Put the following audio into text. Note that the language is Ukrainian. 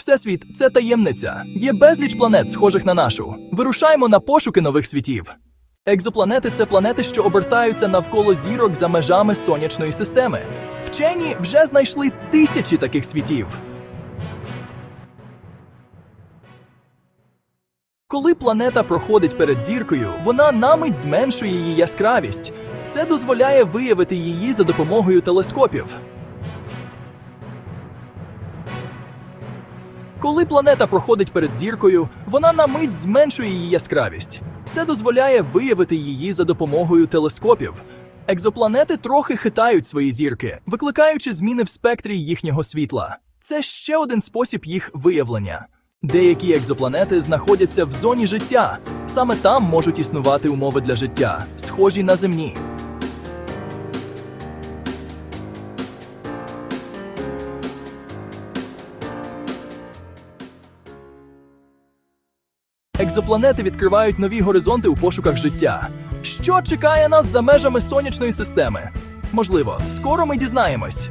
Всесвіт це таємниця. Є безліч планет, схожих на нашу. Вирушаємо на пошуки нових світів. Екзопланети це планети, що обертаються навколо зірок за межами сонячної системи. Вчені вже знайшли тисячі таких світів. Коли планета проходить перед зіркою, вона на мить зменшує її яскравість. Це дозволяє виявити її за допомогою телескопів. Коли планета проходить перед зіркою, вона на мить зменшує її яскравість. Це дозволяє виявити її за допомогою телескопів. Екзопланети трохи хитають свої зірки, викликаючи зміни в спектрі їхнього світла. Це ще один спосіб їх виявлення. Деякі екзопланети знаходяться в зоні життя. Саме там можуть існувати умови для життя, схожі на земні. Екзопланети відкривають нові горизонти у пошуках життя. Що чекає нас за межами сонячної системи? Можливо, скоро ми дізнаємось.